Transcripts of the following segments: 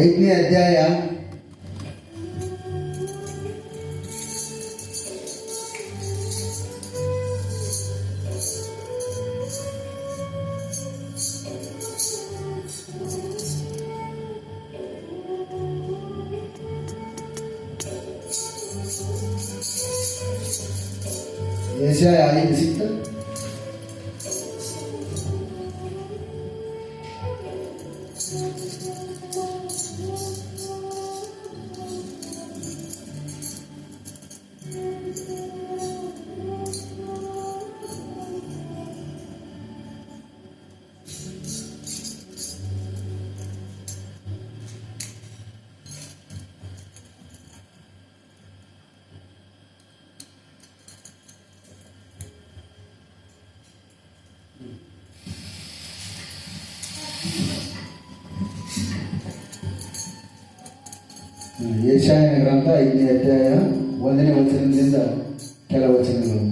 ಐದನೇ ಅಧ್ಯಾಯ ಏಷ್ಯಾ ಐದು ಸಿಕ್ತ ಏಷ್ಯಾಯನ ಗ್ರಂಥ ಐದನೇ ಅಧ್ಯಾಯ ಒಂದನೇ ವಚನದಿಂದ ಕೆಲ ವಚನಗಳು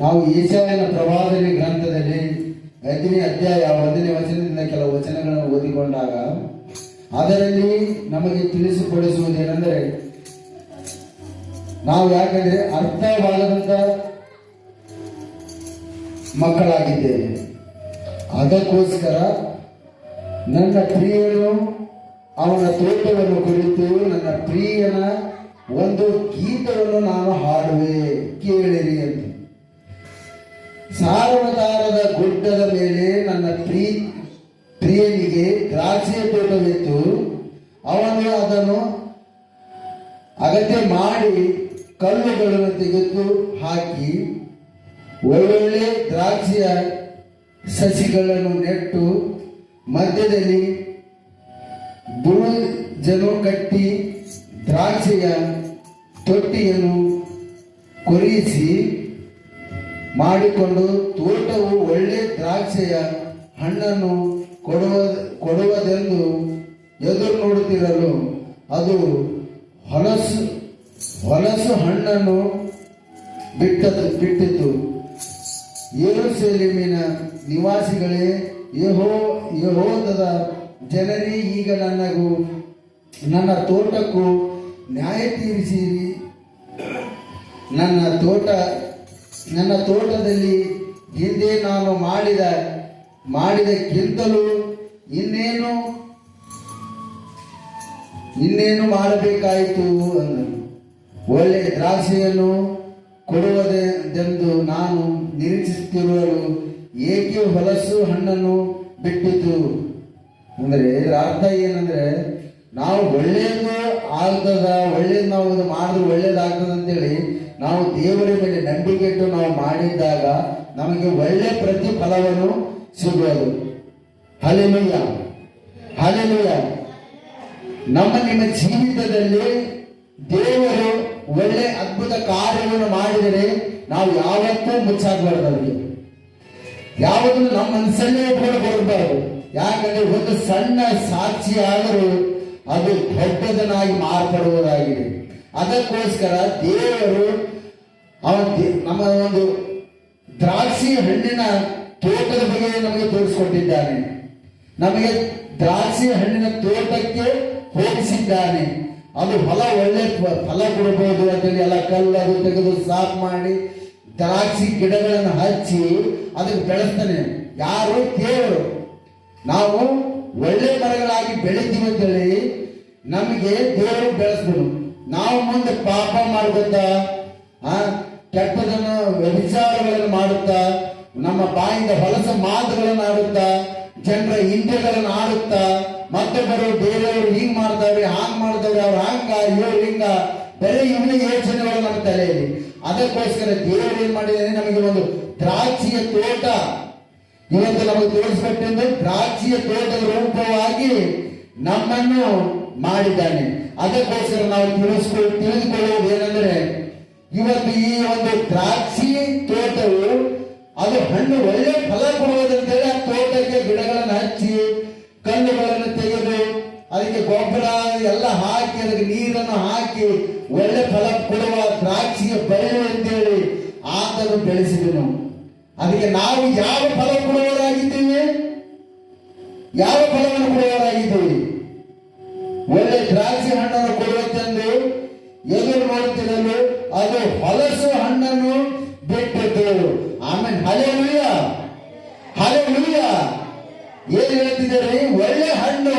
ನಾವು ಈಶಾಯನ ಪ್ರವಾದನೆ ಗ್ರಂಥದಲ್ಲಿ ಐದನೇ ಅಧ್ಯಾಯ, ಒಂದನೇ ವಚನದಿಂದ ಕೆಲವು ವಚನಗಳನ್ನು ಓದಿಕೊಂಡಾಗ, ಅದರಲ್ಲಿ ನಮಗೆ ತಿಳಿಸಿಕೊಡಿಸುವುದೇನೆಂದರೆ, ನಾವು ಯಾಕಂದ್ರೆ ಅರ್ಥವಾಗದಂತ ಮಕ್ಕಳಾಗಿದ್ದೇವೆ. ಅದಕ್ಕೋಸ್ಕರ ನನ್ನ ಪ್ರಿಯನು ಅವನ ತೋಟವನ್ನು ಕುರಿತು ನನ್ನ ಪ್ರಿಯನ ಒಂದು ಗೀತವನ್ನು ನಾನು ಹಾಡುವೆ, ಕೇಳಿರಿ ಅಂತ. ಸಾರವತಾರದ ಗುಡ್ಡದ ಮೇಲೆ ನನ್ನ ಪ್ರೀ, ಪ್ರಿಯನಿಗೆ ದ್ರಾಕ್ಷಿಯ ತೋಟವಿತ್ತು ಅವನು ಅದನ್ನು ಅಗತ್ಯ ಮಾಡಿ ಕಲ್ಲುಗಳನ್ನು ತೆಗೆದು ಹಾಕಿ ಒಳ್ಳೊಳ್ಳೆ ದ್ರಾಕ್ಷಿಯ ಸಸಿಗಳನ್ನು ನೆಟ್ಟು ಮಧ್ಯದಲ್ಲಿ ಬುರುಜನು ಕಟ್ಟಿ ದ್ರಾಕ್ಷಿಯ ತೊಟ್ಟಿಯನ್ನು ಕೊರಿಸಿ ಮಾಡಿಕೊಂಡು ತೋಟವು ಒಳ್ಳೆ ದ್ರಾಕ್ಷಿಯ ಹಣ್ಣನ್ನು ಕೊಡುವ, ಕೊಡುವುದೆಂದು ಎದುರು ನೋಡುತ್ತಿರಲು ಅದು ಹೊಲಸು ಹೊಲಸು ಹಣ್ಣನ್ನು ಬಿಟ್ಟದ್ದು ಬಿಟ್ಟಿತು ಏರುಸೆಲಿಮಿನ ನಿವಾಸಿಗಳೇ, ಯಹೋ, ಯಹೋದದ ಜನರೇ, ಈಗ ನನಗೂ, ನನ್ನ ತೋಟಕ್ಕೂ ನ್ಯಾಯ ತೀರಿಸಿರಿ ನನ್ನ ತೋಟ ನನ್ನ ತೋಟದಲ್ಲಿ ಹಿಂದೆ ನಾನು ಮಾಡಿದ, ಮಾಡಿದಕ್ಕಿಂತಲೂ ಇನ್ನೇನು ಇನ್ನೇನು ಮಾಡಬೇಕಾಯಿತು ಅಂದನು ಒಳ್ಳೆ ದ್ರಾಕ್ಷಿಯನ್ನು ಕೊಡುವುದೆಂದು ನಾನು ನಿರೀಕ್ಷಿಸುತ್ತಿರುವವರು ಏಕೆ ಹೊಲಸು ಹಣ್ಣನ್ನು ಬಿಟ್ಟಿತು? ಅಂದರೆ ಇದರ ಅರ್ಥ ಏನಂದ್ರೆ, ನಾವು ಒಳ್ಳೆಯದು ಆಗ್ತದ ಒಳ್ಳೇದು ನಾವು ಮಾಡಿದ್ರೆ ಒಳ್ಳೇದಾಗ್ತದ ಅಂತೇಳಿ ನಾವು ದೇವರ ಮೇಲೆ ನಂಬಿಕೆ ಇಟ್ಟು ನಾವು ಮಾಡಿದ್ದಾಗ ನಮಗೆ ಒಳ್ಳೆ ಪ್ರತಿಫಲವನ್ನು ಸಿಗೋದು ಹಲೆಲುಯ್ಯ ಹಲೆಲುಯ್ಯ ನಮ್ಮ ನಿಮ್ಮ ಜೀವಿತದಲ್ಲಿ ದೇವರು ಒಳ್ಳೆ ಅದ್ಭುತ ಕಾರ್ಯವನ್ನು ಮಾಡಿದರೆ ನಾವು ಯಾವತ್ತೂ ಮುಚ್ಚಾಗಬಾರ್ದು ಅವರಿಗೆ ಯಾವತ್ತೂ ನಮ್ಮ ಮನಸ್ಸಲ್ಲೇ ಕೂಡ ಬರಬಾರದು. ಯಾಕಂದ್ರೆ ಒಂದು ಸಣ್ಣ ಸಾಕ್ಷಿ ಆದರೂ ಅದು ದೊಡ್ಡದನ್ನಾಗಿ ಮಾರ್ಪಡುವುದಾಗಿದೆ. ಅದಕ್ಕೋಸ್ಕರ ದೇವರು ನಮ್ಮ ಒಂದು ದ್ರಾಕ್ಷಿ ಹಣ್ಣಿನ ತೋಟದ ಬಗ್ಗೆ ನಮಗೆ ತೋರಿಸಿಕೊಟ್ಟಿದ್ದಾನೆ. ನಮಗೆ ದ್ರಾಕ್ಷಿ ಹಣ್ಣಿನ ತೋಟಕ್ಕೆ ಹೋಗಿಸಿದ್ದಾನೆ. ಅದು ಫಲ ಒಳ್ಳೆ ಫಲ ಕೊಡಬಹುದು ಅಂತೇಳಿ ಎಲ್ಲ ಕಲ್ಲು ತೆಗೆದು ಸಾಫ್ ಮಾಡಿ ದ್ರಾಕ್ಷಿ ಗಿಡಗಳನ್ನು ಹಚ್ಚಿ ಅದಕ್ಕೆ ಬೆಳೆಸ್ತಾನೆ. ಯಾರು? ದೇವರು. ನಾವು ಒಳ್ಳೆ ಮರಗಳಾಗಿ ಬೆಳಿತೀವಿ ಅಂತೇಳಿ ನಮಗೆ ದೇವರು ಬೆಳೆಸಿದನು ನಾವು ಮುಂದೆ ಪಾಪ ಮಾಡ್ಕೊತಾ ಆ, ಕೆಟ್ಟದನ್ನು ವ್ಯಭಿಚಾರಗಳನ್ನು ಮಾಡುತ್ತಾ, ನಮ್ಮ ಬಾಯಿಂದ ಹೊಲಸ ಮಾತುಗಳನ್ನು ಆಡುತ್ತಾ, ಜನರ ಹಿಂದೆಗಳನ್ನು ಆಡುತ್ತಾ, ಮತ್ತೊಬ್ಬರು ಬೇರೆಯವರು ಹಿಂಗ್ ಮಾಡ್ತಾವ್ರಿ ಹಾಂಗ್ ಮಾಡ್ತಾವ್ರಿ ಅವ್ರು ಹಂಗ, ಇವ್ರು ಹಿಂಗ, ಬರೀ ಇವನಿಗೆ ಯೋಚನೆಗಳು ನಮ್ಮ ತಲೆಯಲ್ಲಿ. ಅದಕ್ಕೋಸ್ಕರ ದೇವರು ಏನ್ ಮಾಡಿದ್ದಾನೆ ನಮಗೆ ಒಂದು ದ್ರಾಕ್ಷಿಯ ತೋಟ. ಇವತ್ತು ನಮಗೆ ತೋರಿಸ್ಕೊಟ್ಟೆಂದು ದ್ರಾಕ್ಷಿಯ ತೋಟದ ರೂಪವಾಗಿ ನಮ್ಮನ್ನು ಮಾಡಿದ್ದಾನೆ. ಅದಕ್ಕೋಸ್ಕರ ನಾವು ತಿಳಿಸ್ಕೊಳ್ ತಿಳಿದುಕೊಳ್ಳುವುದು ಏನಂದ್ರೆ, ಇವತ್ತು ಈ ಒಂದು ದ್ರಾಕ್ಷಿ ತೋಟವು, ಅದು ಹಣ್ಣು ಒಳ್ಳೆ ಫಲ ಕೊಡುವುದಂತೇಳಿ ಆ ತೋಟಕ್ಕೆ ಗಿಡಗಳನ್ನು ಹಚ್ಚಿ, ಕಲ್ಲುಗಳನ್ನು ತೆಗೆದು, ಅದಕ್ಕೆ ಗೊಬ್ಬರ ಎಲ್ಲ ಹಾಕಿ, ಅದಕ್ಕೆ ನೀರನ್ನು ಹಾಕಿ ಒಳ್ಳೆ ಫಲ ಕೊಡುವ ದ್ರಾಕ್ಷಿಗೆ ಬಳ್ಳಿ ಅಂತೇಳಿ ಆತನು ಬೆಳೆಸಿದನು ಅದಕ್ಕೆ ನಾವು ಯಾವ ಫಲ ಕೊಡುವವರಾಗಿದ್ದೀವಿ? ಯಾವ ಫಲವನ್ನು ಕೊಡುವವರಾಗಿದ್ದೀವಿ? ಒಳ್ಳೆ ದ್ರಾಕ್ಷಿ ಹಣ್ಣನ್ನು ಕೊಡುವಂತೆಂದು ಎದುರು ನೋಡುತ್ತಿರಲು ಅದು ಹೊಲಸು ಹಣ್ಣನ್ನು ಬಿಟ್ಟಿತು ಆಮೇಲೆ ಹಳೆ ಉಳಿಯ ಹಳೆ ಉಳಿಯ ಏನ್ ಹೇಳ್ತಿದ್ದಾರೆ? ಒಳ್ಳೆ ಹಣ್ಣು.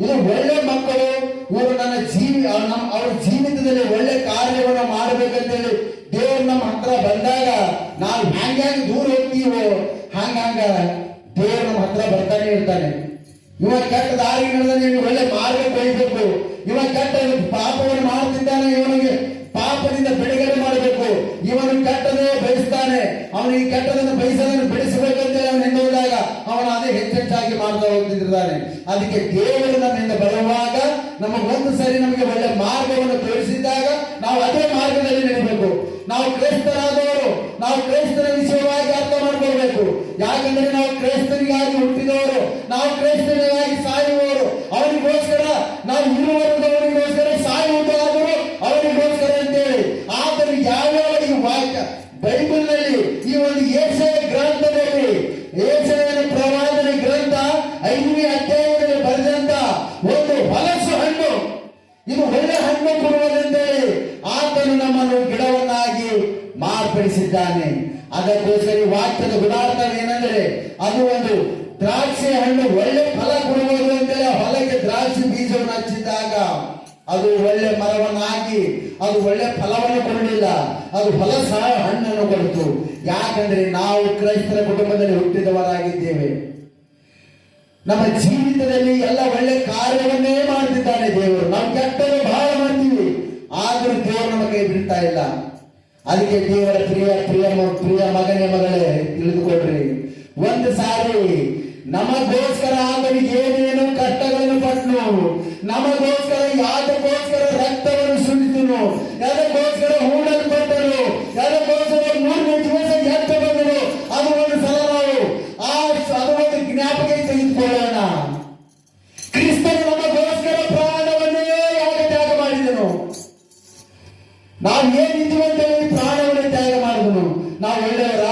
ಇದು ಒಳ್ಳೆ ಮಕ್ಕಳು. ಇವರು ನನ್ನ ಜೀವಿ ನಮ್ಮ ಅವ್ರ ಜೀವಿತದಲ್ಲಿ ಒಳ್ಳೆ ಕಾರ್ಯವನ್ನು ಮಾಡಬೇಕಂತೇಳಿ ದೇವ್ರು ನಮ್ಮ ಹತ್ರ ಬಂದಾಗ ನಾವು ಹ್ಯಾಂಗ್ಯಾಂಗ್ ದೂರ ಹೋಗ್ತೀವೋ? ಹಂಗಂಗ ದೇವ್ರು ನಮ್ಮ ಹತ್ರ ಬರ್ತಾನೆ ಇರ್ತಾನೆ. ಇವ ಕೆಟ್ಟ ದಾರಿ ನಡೆದ ಒಳ್ಳೆ ಬಯಸ್ತಾನೆ ಈ ಕೆಟ್ಟದನ್ನು ಬಯಸದನ್ನು ಬೆಳೆಸಬೇಕಂತ ಅವನು ಹೆಣ್ಣುವಾಗ ಅವನು ಅದೇ ಹೆಚ್ಚೆಚ್ಚಾಗಿ ಮಾಡ್ತಾ ಹೋಗ್ತಿದ್ದಾನೆ ಅದಕ್ಕೆ ದೇವರು ನಮ್ಮಿಂದ ಬರುವಾಗ ಒಂದು ಸರಿ ನಮಗೆ ಒಳ್ಳೆ ಮಾರ್ಗವನ್ನು ತೋರಿಸಿದ್ದಾಗ ನಾವು ಅದೇ ಮಾರ್ಗದಲ್ಲಿ ನಡೆಯಬೇಕು ನಾವು ಕ್ರೈಸ್ತರಾದವರು, ನಾವು ಕ್ರೈಸ್ತರ ವಿಷಯವಾಗಿ ಅರ್ಥ ಮಾಡ್ಕೊಳ್ಬೇಕು. ಯಾಕಂದ್ರೆ ನಾವು ಕ್ರೈಸ್ತರಿಗಾಗಿ ಹುಟ್ಟಿದವರು, ನಾವು ಕ್ರೈಸ್ತರಿಗಾಗಿ ಸಾಯುವವರು. ನಮ್ಮನ್ನು ಗಿಡವನ್ನಾಗಿ ಮಾರ್ಪಡಿಸಿದ್ದಾನೆ. ಅದಕ್ಕೋಸ್ಕರ ವಾಕ್ಯದ ಗುಣಾರ್ಥ ಏನಂದ್ರೆ ಅದು ಒಂದು ದ್ರಾಕ್ಷಿ ಹಣ್ಣು ಒಳ್ಳೆ ಫಲ ಕೊಡಬಹುದು ಅಂತೇಳಿ ಹೊಲಕ್ಕೆ ದ್ರಾಕ್ಷಿ ಬೀಜವನ್ನು ಹಚ್ಚಿದ್ದಾಗ ಅದು ಒಳ್ಳೆ ಮರವನ್ನಾಗಿ, ಅದು ಒಳ್ಳೆ ಫಲವನ್ನು ಕೊಡಲಿಲ್ಲ. ಅದು ಹೊಲಸ ಹಣ್ಣನ್ನು ಕೊಡಿತು. ಯಾಕಂದ್ರೆ ನಾವು ಕ್ರೈಸ್ತರ ಕುಟುಂಬದಲ್ಲಿ ಹುಟ್ಟಿದವರಾಗಿದ್ದೇವೆ. ನಮ್ಮ ಜೀವಿತದಲ್ಲಿ ಎಲ್ಲ ಒಳ್ಳೆ ಕಾರ್ಯವನ್ನೇ ಮಾಡ್ತಿದ್ದಾನೆ ದೇವರು. ನಾವು ಕೆಟ್ಟದ್ದು ಬಹಳ ಮಾಡ್ತೀವಿ ಆದ್ರೂ ದೇವರು ಬಿಡ್ತಾ ಇಲ್ಲ. ಅದಕ್ಕೆ ದೇವರ ಪ್ರಿಯ ಪ್ರಿಯ ಪ್ರಿಯ ಮಗನೇ ಮಗಳೇ ತಿಳಿದುಕೊಡ್ರಿ ಒಂದು ಸಾರಿ, ನಮಗೋಸ್ಕರ ಆತನಿಗೆ ಏನೇನು ಕಷ್ಟಗಳನ್ನು ಪಟ್ಟು ನಮಗೋಸ್ಕರ ಯಾತಕ್ಕೋಸ್ಕರ ನಾವು ಒಳ್ಳೆಯವರ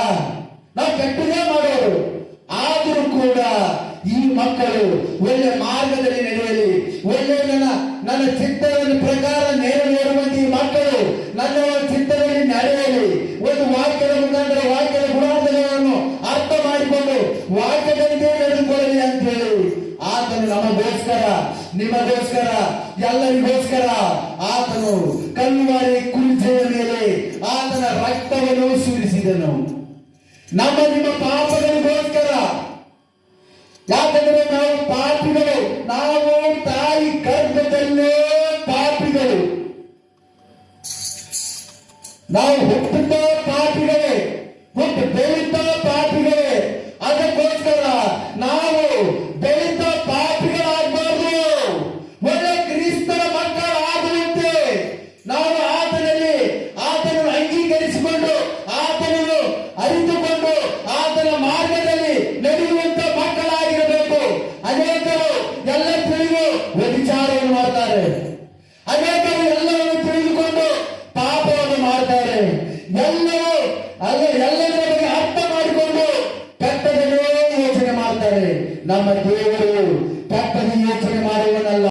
ನಾವು ಕೆಟ್ಟದೇ ಮಾಡೋರು ಆದರೂ ಕೂಡ ಈ ಮಕ್ಕಳು ಒಳ್ಳೆ ಮಾರ್ಗದಲ್ಲಿ ನಡೆಯಲಿ. ಒಳ್ಳೆಯ ನನ್ನ ಚಿತ್ತದಲ್ಲಿ ಪ್ರಕಾರ ನೆರವೇರುವಂತೆ ಈ ಮಕ್ಕಳು ನನ್ನ ಒಂದು ಚಿತ್ತದಲ್ಲಿ ನಡೆಯಲಿ. ಒಂದು ವಾಕ್ಯದ ಮುಖಾಂತರ, ವಾಕ್ಯದ ಗುಣಾರ್ಥಗಳನ್ನು ಅರ್ಥ ಮಾಡಿಕೊಂಡು ವಾಕ್ಯದಂತೆ ನಡೆದುಕೊಳ್ಳಲಿ ಅಂತ ಹೇಳಿ. ಆತನು ನಮಗೋಸ್ಕರ, ನಿಮಗೋಸ್ಕರ, ಎಲ್ಲರಿಗೋಸ್ಕರ ಆತನು ಕಲ್ವಾರಿ ಕುಂಜೆಯ ಮೇಲೆ ಆತನ ರಕ್ತವನ್ನು ಸುರಿಸಿ ಸಹಿಸಿದನು ನಮ್ಮ ನಿಮ್ಮ ಪಾಪಗಳಿಗೋಸ್ಕರ ಯಾಕಂದ್ರೆ ನಾವು ಪಾಪಿಗಳು ನಾವು ತಾಯಿ ಗರ್ಭದಲ್ಲೇ ಪಾಪಿಗಳು. ನಾವು ಹುಟ್ಟಿದ ಪಾಪಿಗಳು.